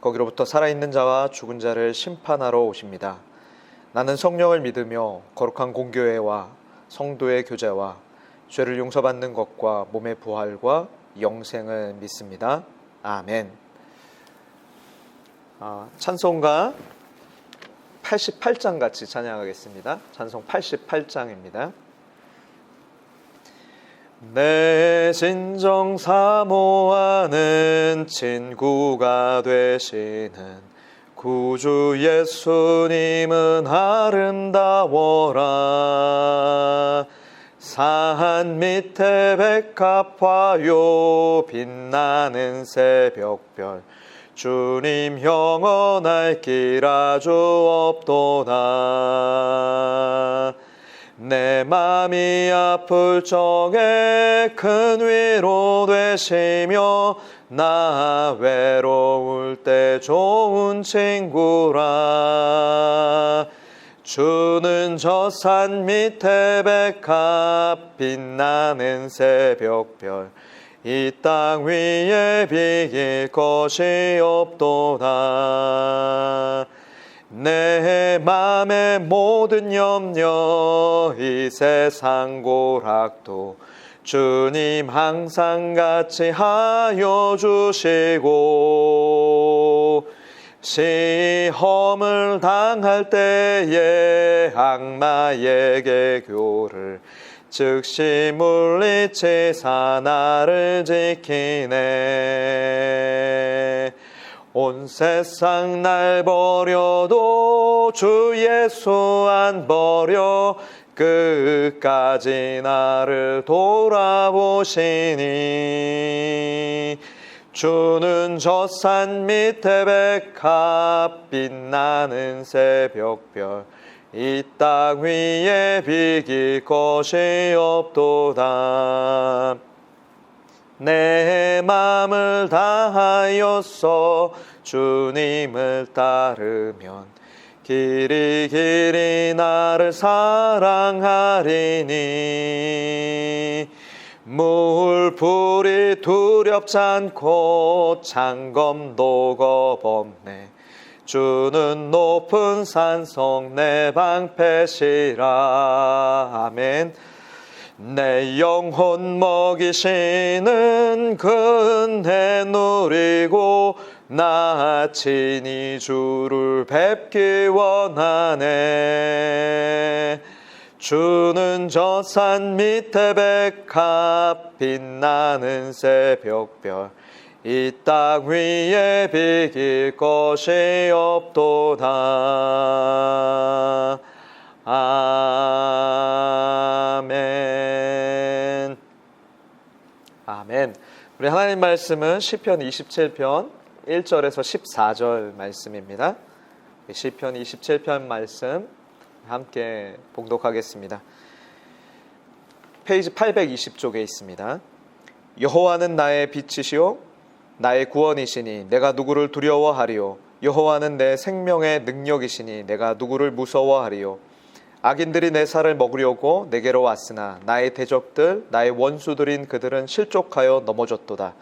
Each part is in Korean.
거기로부터 살아있는 자와 죽은 자를 심판하러 오십니다. 나는 성령을 믿으며 거룩한 공교회와 성도의 교제와 죄를 용서받는 것과 몸의 부활과 영생을 믿습니다. 아멘. 아, 찬송가 88장 같이 찬양하겠습니다. 찬송 88장입니다. 내 진정 사모하는 친구가 되시는 구주 예수님은 아름다워라. 산 밑에 백합화요 빛나는 새벽별. 주님 영원할 길 아주 없도다 내 맘이 아플 적에 큰 위로 되시며 나 외로울 때 좋은 친구라. 주는 저 산 밑에 백합 빛나는 새벽별. 이 땅 위에 비길 것이 없도다 내 맘의 모든 염려 이 세상 고락도 주님 항상 같이 하여 주시고 시험을 당할 때에 악마에게 교를 즉시 물리치사 나를 지키네 온 세상 날 버려도 주 예수 안 버려. 끝까지 나를 돌아보시니. 주는 저 산 밑에 백합 빛나는 새벽별. 이 땅 위에 비길 것이 없도다 내 맘을 다하여서 주님을 따르면 길이 길이 나를 사랑하리니. 물불이 두렵지 않고 창검도 겁없네. 주는 높은 산성 내 방패시라. 아멘 내 영혼 먹이시는 근혜 누리고 나 친히 주를 뵙기 원하네. 주는 저 산 밑에 백합 빛나는 새벽별. 이 땅 위에 비길 것이 없도다 아멘. 아멘. 우리 하나님 말씀은 시편 27편 1절에서 14절 말씀입니다. 시편 27편 말씀 함께 봉독하겠습니다. 페이지 820쪽에 있습니다. 여호와는 나의 빛이시요 나의 구원이시니 내가 누구를 두려워하리요 여호와는 내 생명의 능력이시니 내가 누구를 무서워하리요 악인들이 내 살을 먹으려고 내게로 왔으나 나의 대적들 나의 원수들인 그들은 실족하여 넘어졌도다.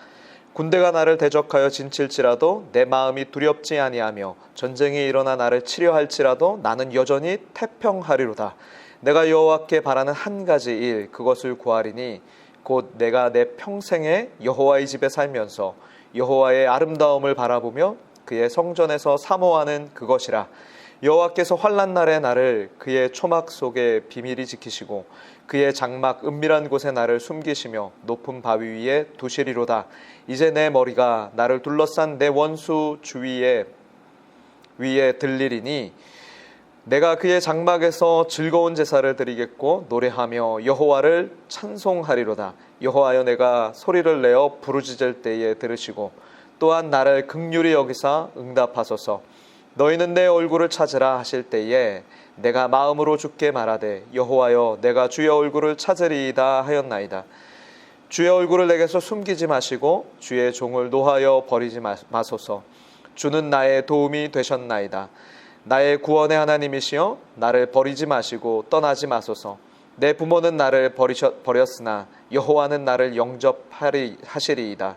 군대가 나를 대적하여 진칠지라도 내 마음이 두렵지 아니하며 전쟁이 일어나 나를 치려 할지라도 나는 여전히 태평하리로다. 내가 여호와께 바라는 한 가지 일 그것을 구하리니 곧 내가 내 평생에 여호와의 집에 살면서 여호와의 아름다움을 바라보며 그의 성전에서 사모하는 그것이라 여호와께서 환란 날에 나를 그의 초막 속에 비밀히 지키시고 그의 장막 은밀한 곳에 나를 숨기시며 높은 바위 위에 두시리로다. 이제 내 머리가 나를 둘러싼 내 원수 주위에 위에 들리리니 내가 그의 장막에서 즐거운 제사를 드리겠고 노래하며 여호와를 찬송하리로다. 여호와여 내가 소리를 내어 부르짖을 때에 들으시고 또한 나를 극률히 여기사 응답하소서 너희는 내 얼굴을 찾으라 하실 때에 내가 마음으로 죽게 말하되 여호와여 내가 주의 얼굴을 찾으리이다 하였나이다. 주의 얼굴을 내게서 숨기지 마시고 주의 종을 노하여 버리지 마- 마소서. 주는 나의 도움이 되셨나이다. 나의 구원의 하나님이시여 나를 버리지 마시고 떠나지 마소서. 내 부모는 나를 버리셨, 버렸으나 여호와는 나를 영접하리 하시리이다.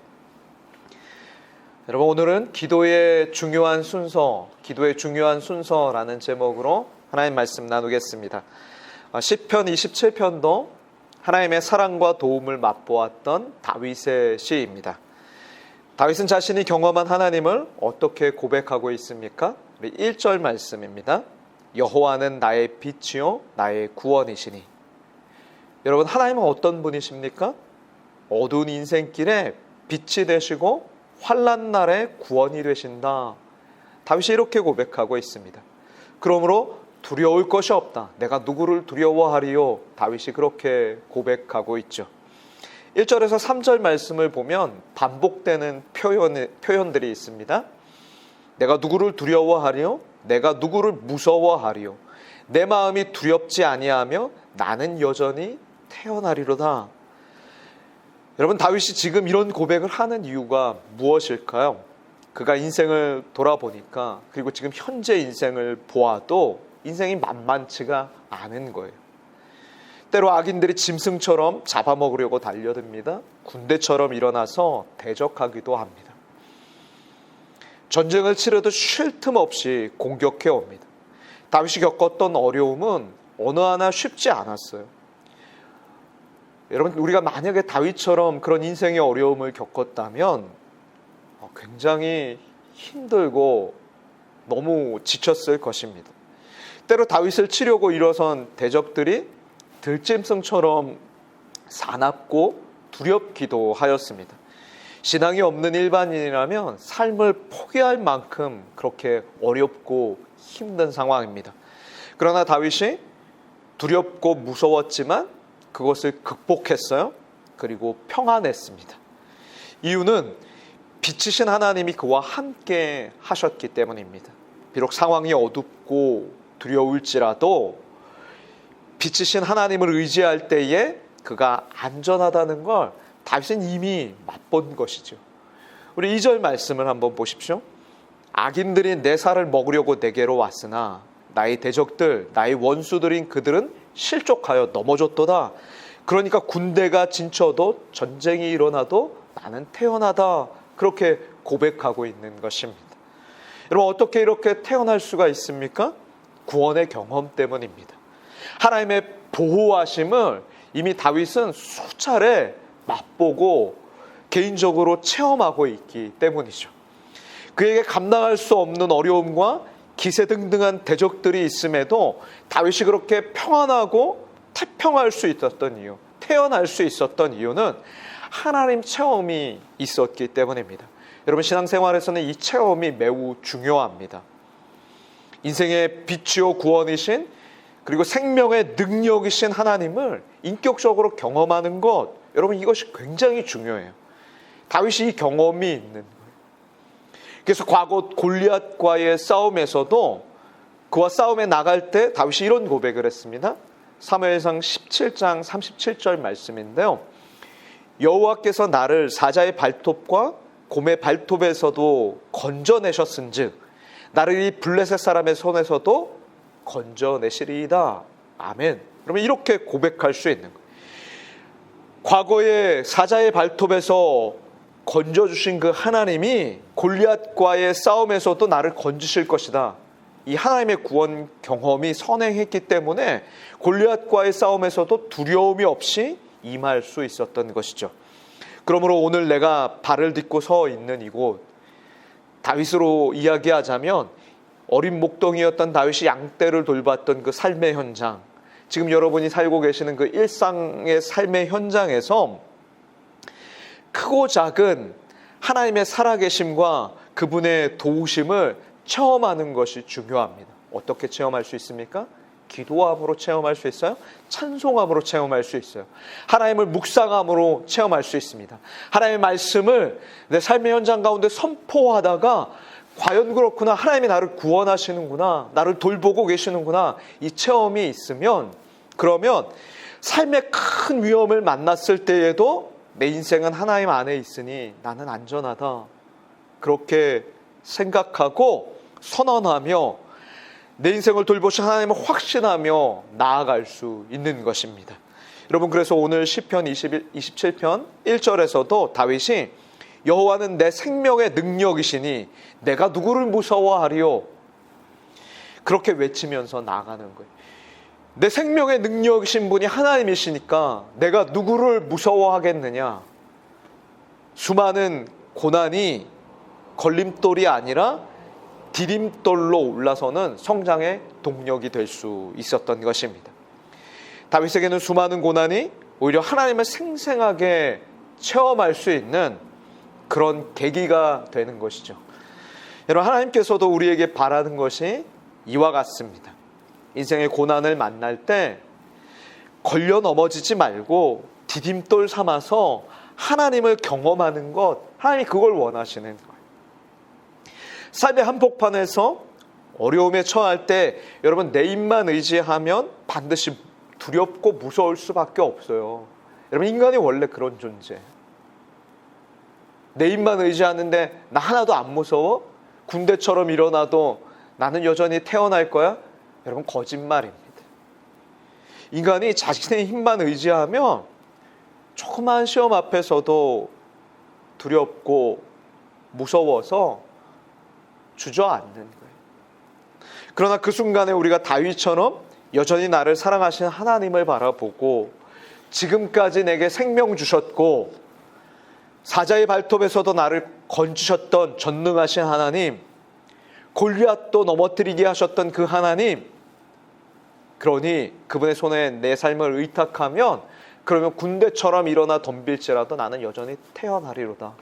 여러분 오늘은 기도의 중요한 순서, 기도의 중요한 순서라는 제목으로 하나님 말씀 나누겠습니다. 아, 시편 27편도 하나님의 사랑과 도움을 맛보았던 다윗의 시입니다. 다윗은 자신이 경험한 하나님을 어떻게 고백하고 있습니까? 우리 1절 말씀입니다. 여호와는 나의 빛이요 나의 구원이시니. 여러분 하나님은 어떤 분이십니까? 어두운 인생길에 빛이 되시고 환란 날에 구원이 되신다. 다윗이 이렇게 고백하고 있습니다. 그러므로 두려울 것이 없다. 내가 누구를 두려워하리요? 다윗이 그렇게 고백하고 있죠. 1절에서 3절 말씀을 보면 반복되는 표현, 표현들이 있습니다. 내가 누구를 두려워하리요? 내가 누구를 무서워하리요? 내 마음이 두렵지 아니하며 나는 여전히 태어나리로다. 여러분 다윗이 지금 이런 고백을 하는 이유가 무엇일까요? 그가 인생을 돌아보니까 그리고 지금 현재 인생을 보아도 인생이 만만치가 않은 거예요. 때로 악인들이 짐승처럼 잡아먹으려고 달려듭니다. 군대처럼 일어나서 대적하기도 합니다. 전쟁을 치러도 쉴 틈 없이 공격해 옵니다. 다윗이 겪었던 어려움은 어느 하나 쉽지 않았어요. 여러분 우리가 만약에 다윗처럼 그런 인생의 어려움을 겪었다면 어, 굉장히 힘들고 너무 지쳤을 것입니다. 때로 다윗을 치려고 일어선 대적들이 들짐승처럼 사납고 두렵기도 하였습니다. 신앙이 없는 일반인이라면 삶을 포기할 만큼 그렇게 어렵고 힘든 상황입니다. 그러나 다윗이 두렵고 무서웠지만 그것을 극복했어요. 그리고 평안했습니다. 이유는 빛이신 하나님이 그와 함께 하셨기 때문입니다. 비록 상황이 어둡고 두려울지라도 빛이신 하나님을 의지할 때에 그가 안전하다는 걸 다윗은 이미 맛본 것이죠. 우리 2절 말씀을 한번 보십시오. 악인들이 내 살을 먹으려고 내게로 왔으나 나의 대적들, 나의 원수들인 그들은 실족하여 넘어졌도다. 그러니까 군대가 진쳐도 전쟁이 일어나도 나는 태어나다. 그렇게 고백하고 있는 것입니다. 여러분 어떻게 이렇게 태어날 수가 있습니까? 구원의 경험 때문입니다. 하나님의 보호하심을 이미 다윗은 수차례 맛보고 개인적으로 체험하고 있기 때문이죠. 그에게 감당할 수 없는 어려움과 기세등등한 대적들이 있음에도 다윗이 그렇게 평안하고 태평할 수 있었던 이유, 태어날 수 있었던 이유는 하나님 체험이 있었기 때문입니다. 여러분 신앙생활에서는 이 체험이 매우 중요합니다. 인생의 빛이요 구원이신 그리고 생명의 능력이신 하나님을 인격적으로 경험하는 것, 여러분 이것이 굉장히 중요해요. 다윗이 이 경험이 있는. 그래서 과거 골리앗과의 싸움에서도 그와 싸움에 나갈 때 다윗이 이런 고백을 했습니다. 사무엘상 17장 37절 말씀인데요. 여호와께서 나를 사자의 발톱과 곰의 발톱에서도 건져내셨은즉 나를 이 블레셋 사람의 손에서도 건져내시리이다. 아멘. 그러면 이렇게 고백할 수 있는 거예요. 과거에 사자의 발톱에서 건져주신 그 하나님이 골리앗과의 싸움에서도 나를 건지실 것이다. 이 하나님의 구원 경험이 선행했기 때문에 골리앗과의 싸움에서도 두려움이 없이 임할 수 있었던 것이죠. 그러므로 오늘 내가 발을 딛고 서 있는 이곳 다윗으로 이야기하자면 어린 목동이었던 다윗이 양떼를 돌봤던 그 삶의 현장 지금 여러분이 살고 계시는 그 일상의 삶의 현장에서 크고 작은 하나님의 살아계심과 그분의 도우심을 체험하는 것이 중요합니다. 어떻게 체험할 수 있습니까? 기도함으로 체험할 수 있어요. 찬송함으로 체험할 수 있어요. 하나님을 묵상함으로 체험할 수 있습니다. 하나님의 말씀을 내 삶의 현장 가운데 선포하다가 과연 그렇구나. 하나님이 나를 구원하시는구나. 나를 돌보고 계시는구나. 이 체험이 있으면 그러면 삶의 큰 위험을 만났을 때에도 내 인생은 하나님 안에 있으니 나는 안전하다. 그렇게 생각하고 선언하며 내 인생을 돌보신 하나님을 확신하며 나아갈 수 있는 것입니다. 여러분 그래서 오늘 시편 21, 27편 1절에서도 다윗이 여호와는 내 생명의 능력이시니 내가 누구를 무서워하리요 그렇게 외치면서 나아가는 거예요. 내 생명의 능력이신 분이 하나님이시니까 내가 누구를 무서워하겠느냐? 수많은 고난이 걸림돌이 아니라 디딤돌로 올라서는 성장의 동력이 될 수 있었던 것입니다. 다윗에게는 수많은 고난이 오히려 하나님을 생생하게 체험할 수 있는 그런 계기가 되는 것이죠. 여러분, 하나님께서도 우리에게 바라는 것이 이와 같습니다. 인생의 고난을 만날 때 걸려 넘어지지 말고 디딤돌 삼아서 하나님을 경험하는 것, 하나님이 그걸 원하시는 거예요. 삶의 한복판에서 어려움에 처할 때 여러분 내 입만 의지하면 반드시 두렵고 무서울 수밖에 없어요. 여러분 인간이 원래 그런 존재. 내 입만 의지하는데 나 하나도 안 무서워? 군대처럼 일어나도 나는 여전히 태어날 거야? 여러분 거짓말입니다. 인간이 자신의 힘만 의지하면 조그마한 시험 앞에서도 두렵고 무서워서 주저앉는 거예요. 그러나 그 순간에 우리가 다윗처럼 여전히 나를 사랑하신 하나님을 바라보고 지금까지 내게 생명 주셨고 사자의 발톱에서도 나를 건지셨던 전능하신 하나님, 골리앗도 넘어뜨리게 하셨던 그 하나님, 그러니 그분의 손에 내 삶을 의탁하면 그러면 군대처럼 일어나 덤빌지라도 나는 여전히 태어나리로다.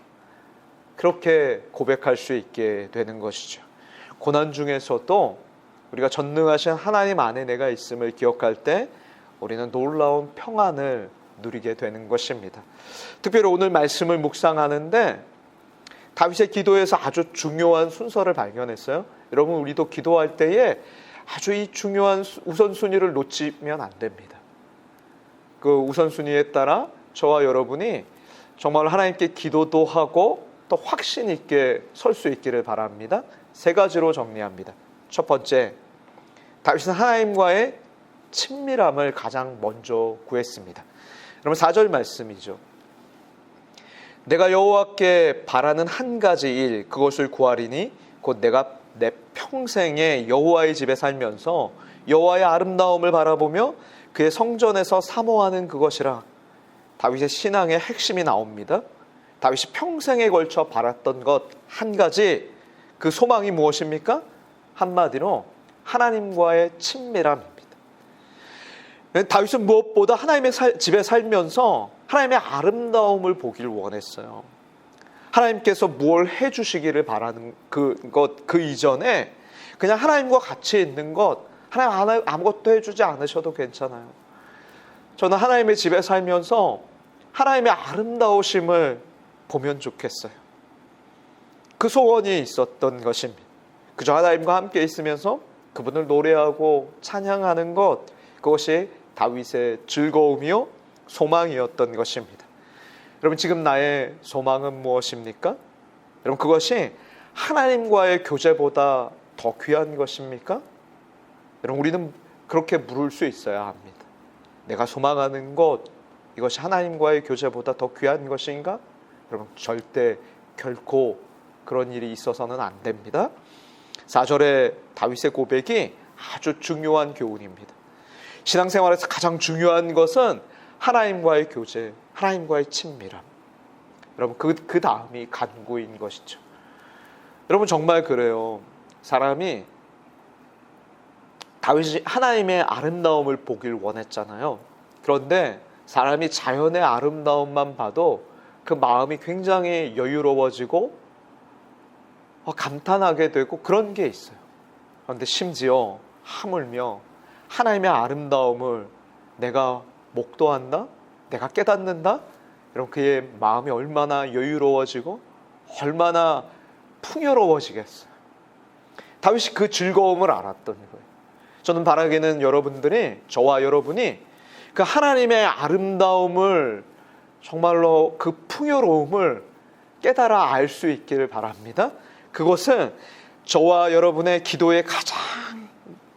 그렇게 고백할 수 있게 되는 것이죠. 고난 중에서도 우리가 전능하신 하나님 안에 내가 있음을 기억할 때 우리는 놀라운 평안을 누리게 되는 것입니다. 특별히 오늘 말씀을 묵상하는데 다윗의 기도에서 아주 중요한 순서를 발견했어요. 여러분 우리도 기도할 때에 아주 이 중요한 우선순위를 놓치면 안 됩니다. 그 우선순위에 따라 저와 여러분이 정말 하나님께 기도도 하고 또 확신 있게 설 수 있기를 바랍니다. 세 가지로 정리합니다. 첫 번째, 다윗은 하나님과의 친밀함을 가장 먼저 구했습니다. 여러분 4절 말씀이죠. 내가 여호와께 바라는 한 가지 일 그것을 구하리니 곧 내가 내 평생에 여호와의 집에 살면서 여호와의 아름다움을 바라보며 그의 성전에서 사모하는 그것이라 다윗의 신앙의 핵심이 나옵니다. 다윗이 평생에 걸쳐 바랐던 것 한 가지 그 소망이 무엇입니까? 한마디로 하나님과의 친밀함입니다. 다윗은 무엇보다 하나님의 살, 집에 살면서 하나님의 아름다움을 보기를 원했어요. 하나님께서 무엇 해주시기를 바라는 그 것 그 이전에 그냥 하나님과 같이 있는 것 하나님 아무것도 해주지 않으셔도 괜찮아요. 저는 하나님의 집에 살면서 하나님의 아름다우심을 보면 좋겠어요. 그 소원이 있었던 것입니다. 그저 하나님과 함께 있으면서 그분을 노래하고 찬양하는 것, 그것이 다윗의 즐거움이요, 소망이었던 것입니다. 여러분, 지금 나의 소망은 무엇입니까? 여러분, 그것이 하나님과의 교제보다 더 귀한 것입니까? 여러분, 우리는 그렇게 물을 수 있어야 합니다. 내가 소망하는 것, 이것이 하나님과의 교제보다 더 귀한 것인가? 여러분 절대 결코 그런 일이 있어서는 안 됩니다. 4절의 다윗의 고백이 아주 중요한 교훈입니다. 신앙생활에서 가장 중요한 것은 하나님과의 교제, 하나님과의 친밀함. 여러분 그, 그 다음이 간구인 것이죠. 여러분 정말 그래요. 사람이 다윗이 하나님의 아름다움을 보길 원했잖아요. 그런데 사람이 자연의 아름다움만 봐도 그 마음이 굉장히 여유로워지고 어, 감탄하게 되고 그런 게 있어요. 그런데 심지어 하물며 하나님의 아름다움을 내가 목도한다? 내가 깨닫는다? 여러분 그의 마음이 얼마나 여유로워지고 얼마나 풍요로워지겠어요. 다윗이 그 즐거움을 알았던 거예요. 저는 바라기는 여러분들이 저와 여러분이 그 하나님의 아름다움을 정말로 그 풍요로움을 깨달아 알 수 있기를 바랍니다. 그것은 저와 여러분의 기도의 가장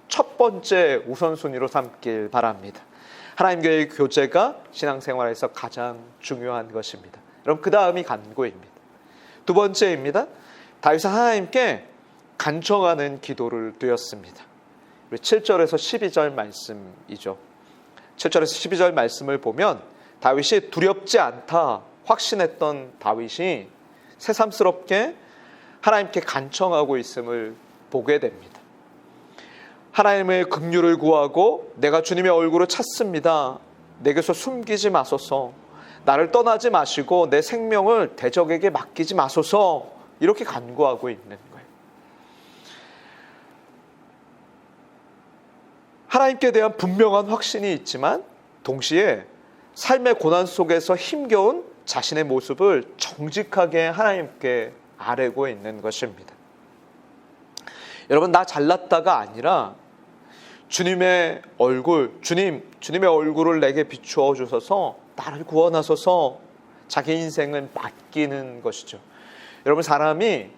첫 번째 우선순위로 삼길 바랍니다. 하나님과의 교제가 신앙생활에서 가장 중요한 것입니다. 여러분 그 다음이 간구입니다. 두 번째입니다. 다윗은 하나님께 간청하는 기도를 드렸습니다. 7절에서 12절 말씀이죠. 7절에서 12절 말씀을 보면 다윗이 두렵지 않다 확신했던 다윗이 새삼스럽게 하나님께 간청하고 있음을 보게 됩니다. 하나님의 긍휼을 구하고 내가 주님의 얼굴을 찾습니다. 내게서 숨기지 마소서. 나를 떠나지 마시고 내 생명을 대적에게 맡기지 마소서. 이렇게 간구하고 있는 거예요. 하나님께 대한 분명한 확신이 있지만 동시에 삶의 고난 속에서 힘겨운 자신의 모습을 정직하게 하나님께 아뢰고 있는 것입니다. 여러분, 나 잘났다가 아니라 주님의 얼굴, 주님, 주님의 얼굴을 내게 비추어 주셔서 나를 구원하소서 자기 인생을 맡기는 것이죠. 여러분, 사람이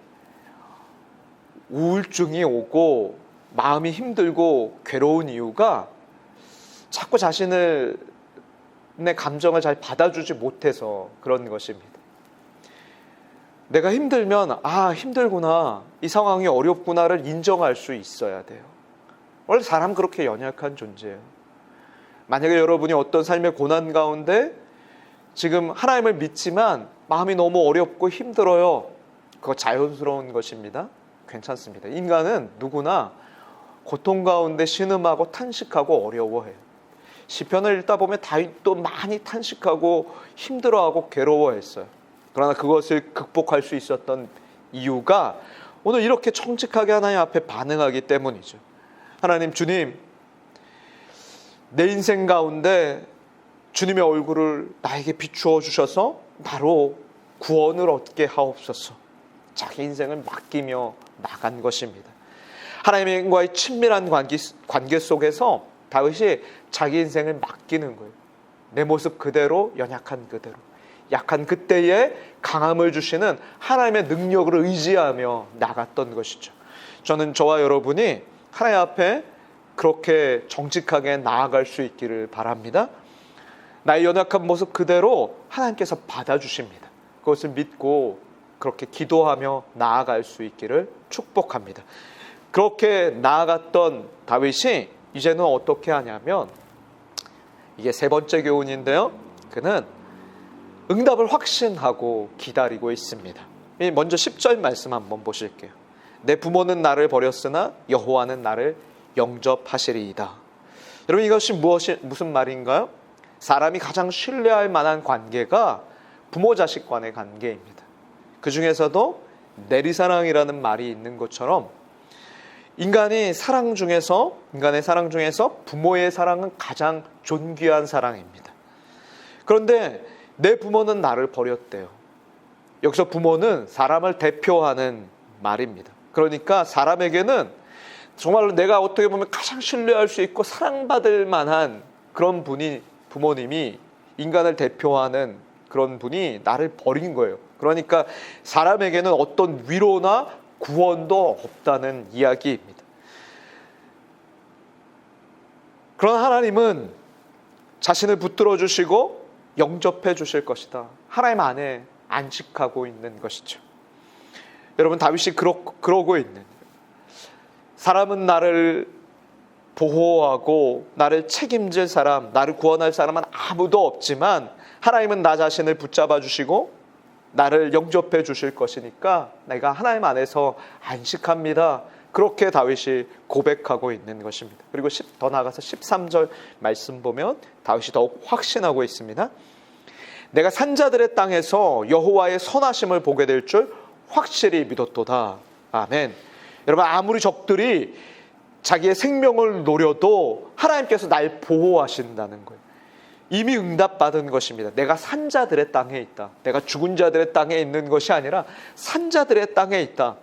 우울증이 오고 마음이 힘들고 괴로운 이유가 자꾸 자신을 내 감정을 잘 받아주지 못해서 그런 것입니다. 내가 힘들면 아 힘들구나 이 상황이 어렵구나를 인정할 수 있어야 돼요. 원래 사람 그렇게 연약한 존재예요. 만약에 여러분이 어떤 삶의 고난 가운데 지금 하나님을 믿지만 마음이 너무 어렵고 힘들어요. 그거 자연스러운 것입니다. 괜찮습니다. 인간은 누구나 고통 가운데 신음하고 탄식하고 어려워해요. 시편을 읽다 보면 다윗도 많이 탄식하고 힘들어하고 괴로워했어요. 그러나 그것을 극복할 수 있었던 이유가 오늘 이렇게 정직하게 하나님 앞에 반응하기 때문이죠. 하나님 주님 내 인생 가운데 주님의 얼굴을 나에게 비추어 주셔서 나로 구원을 얻게 하옵소서. 자기 인생을 맡기며 나간 것입니다. 하나님과의 친밀한 관계, 관계 속에서 다윗이 자기 인생을 맡기는 거예요. 내 모습 그대로 연약한 그대로. 약한 그때에 강함을 주시는 하나님의 능력을 의지하며 나갔던 것이죠. 저는 저와 여러분이 하나님 앞에 그렇게 정직하게 나아갈 수 있기를 바랍니다. 나의 연약한 모습 그대로 하나님께서 받아주십니다. 그것을 믿고 그렇게 기도하며 나아갈 수 있기를 축복합니다. 그렇게 나아갔던 다윗이 이제는 어떻게 하냐면 이게 세 번째 교훈인데요. 그는 응답을 확신하고 기다리고 있습니다. 먼저 10절 말씀 한번 보실게요. 내 부모는 나를 버렸으나 여호와는 나를 영접하시리이다. 여러분 이것이 무엇이 무슨 말인가요? 사람이 가장 신뢰할 만한 관계가 부모 자식 간의 관계입니다. 그 중에서도 내리사랑이라는 말이 있는 것처럼 인간이 사랑 중에서 인간의 사랑 중에서 부모의 사랑은 가장 존귀한 사랑입니다. 그런데 내 부모는 나를 버렸대요. 여기서 부모는 사람을 대표하는 말입니다. 그러니까 사람에게는 정말로 내가 어떻게 보면 가장 신뢰할 수 있고 사랑받을 만한 그런 분이 부모님이 인간을 대표하는 그런 분이 나를 버린 거예요. 그러니까 사람에게는 어떤 위로나 구원도 없다는 이야기입니다. 그런 하나님은 자신을 붙들어 주시고 영접해 주실 것이다. 하나님 안에 안식하고 있는 것이죠. 여러분 다윗이 그러, 그러고 있는 사람은 나를 보호하고 나를 책임질 사람, 나를 구원할 사람은 아무도 없지만 하나님은 나 자신을 붙잡아 주시고 나를 영접해 주실 것이니까 내가 하나님 안에서 안식합니다. 그렇게 다윗이 고백하고 있는 것입니다. 그리고 10, 더 나아가서 13절 말씀 보면 다윗이 더욱 확신하고 있습니다. 내가 산자들의 땅에서 여호와의 선하심을 보게 될 줄 확실히 믿었도다. 아멘. 여러분 아무리 적들이 자기의 생명을 노려도 하나님께서 날 보호하신다는 거예요. 이미 응답받은 것입니다. 내가 산자들의 땅에 있다. 내가 죽은 자들의 땅에 있는 것이 아니라 산자들의 땅에 있다.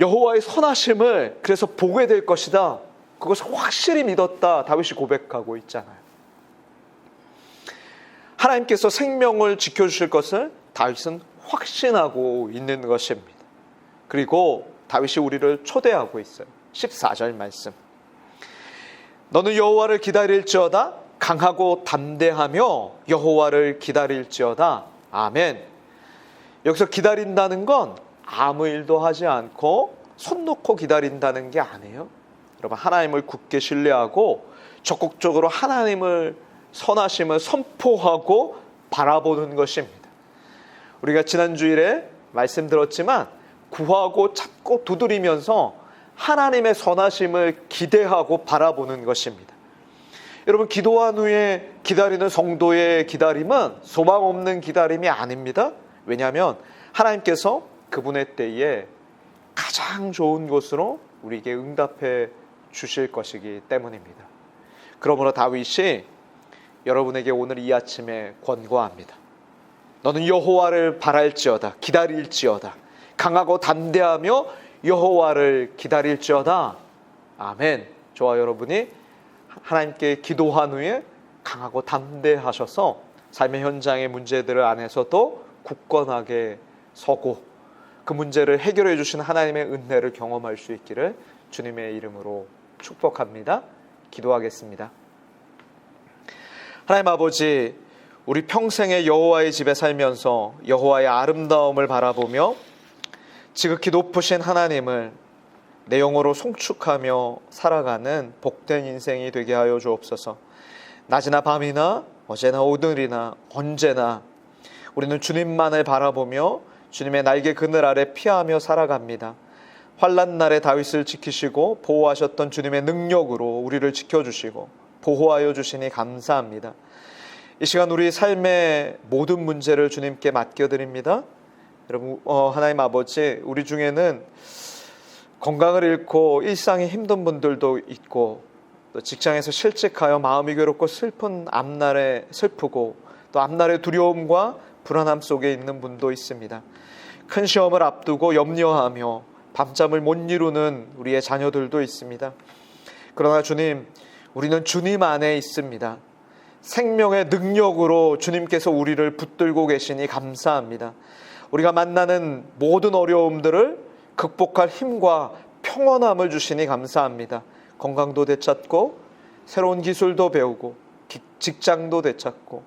여호와의 선하심을 그래서 보게 될 것이다. 그것을 확실히 믿었다. 다윗이 고백하고 있잖아요. 하나님께서 생명을 지켜주실 것을 다윗은 확신하고 있는 것입니다. 그리고 다윗이 우리를 초대하고 있어요. 14절 말씀. 너는 여호와를 기다릴지어다 강하고 담대하며 여호와를 기다릴지어다. 아멘. 여기서 기다린다는 건 아무 일도 하지 않고 손 놓고 기다린다는 게 아니에요. 여러분 하나님을 굳게 신뢰하고 적극적으로 하나님을 선하심을 선포하고 바라보는 것입니다. 우리가 지난 주일에 말씀 들었지만 구하고 찾고 두드리면서 하나님의 선하심을 기대하고 바라보는 것입니다. 여러분 기도한 후에 기다리는 성도의 기다림은 소망 없는 기다림이 아닙니다. 왜냐하면 하나님께서 그분의 때에 가장 좋은 것으로 우리에게 응답해 주실 것이기 때문입니다. 그러므로 다윗이 여러분에게 오늘 이 아침에 권고합니다. 너는 여호와를 바랄지어다 기다릴지어다 강하고 담대하며 여호와를 기다릴지어다 아멘. 저와 여러분이 하나님께 기도한 후에 강하고 담대하셔서 삶의 현장의 문제들을 안에서도 굳건하게 서고 그 문제를 해결해 주신 하나님의 은혜를 경험할 수 있기를 주님의 이름으로 축복합니다. 기도하겠습니다. 하나님 아버지, 우리 평생의 여호와의 집에 살면서 여호와의 아름다움을 바라보며 지극히 높으신 하나님을 내 영어로 송축하며 살아가는 복된 인생이 되게 하여 주옵소서. 낮이나 밤이나 어제나 오늘이나 언제나 우리는 주님만을 바라보며 주님의 날개 그늘 아래 피하며 살아갑니다. 환란 날에 다윗을 지키시고 보호하셨던 주님의 능력으로 우리를 지켜주시고 보호하여 주시니 감사합니다. 이 시간 우리 삶의 모든 문제를 주님께 맡겨드립니다. 여러분, 어, 하나님 아버지, 우리 중에는 건강을 잃고 일상이 힘든 분들도 있고 또 직장에서 실직하여 마음이 괴롭고 슬픈 앞날에 슬프고 또 앞날의 두려움과 불안함 속에 있는 분도 있습니다. 큰 시험을 앞두고 염려하며 밤잠을 못 이루는 우리의 자녀들도 있습니다. 그러나 주님, 우리는 주님 안에 있습니다. 생명의 능력으로 주님께서 우리를 붙들고 계시니 감사합니다. 우리가 만나는 모든 어려움들을 극복할 힘과 평온함을 주시니 감사합니다. 건강도 되찾고 새로운 기술도 배우고 직장도 되찾고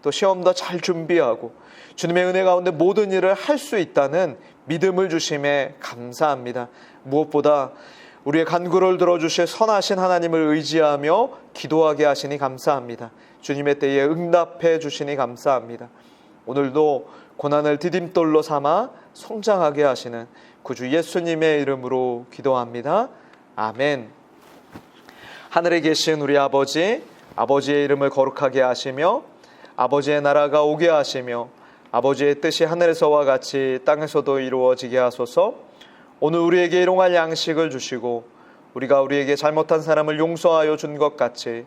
또 시험도 잘 준비하고 주님의 은혜 가운데 모든 일을 할 수 있다는 믿음을 주심에 감사합니다. 무엇보다 우리의 간구를 들어주실 선하신 하나님을 의지하며 기도하게 하시니 감사합니다. 주님의 때에 응답해 주시니 감사합니다. 오늘도 고난을 디딤돌로 삼아 성장하게 하시는 구주 예수님의 이름으로 기도합니다. 아멘. 하늘에 계신 우리 아버지, 아버지의 이름을 거룩하게 하시며 아버지의 나라가 오게 하시며 아버지의 뜻이 하늘에서와 같이 땅에서도 이루어지게 하소서. 오늘 우리에게 일용할 양식을 주시고 우리가 우리에게 잘못한 사람을 용서하여 준 것 같이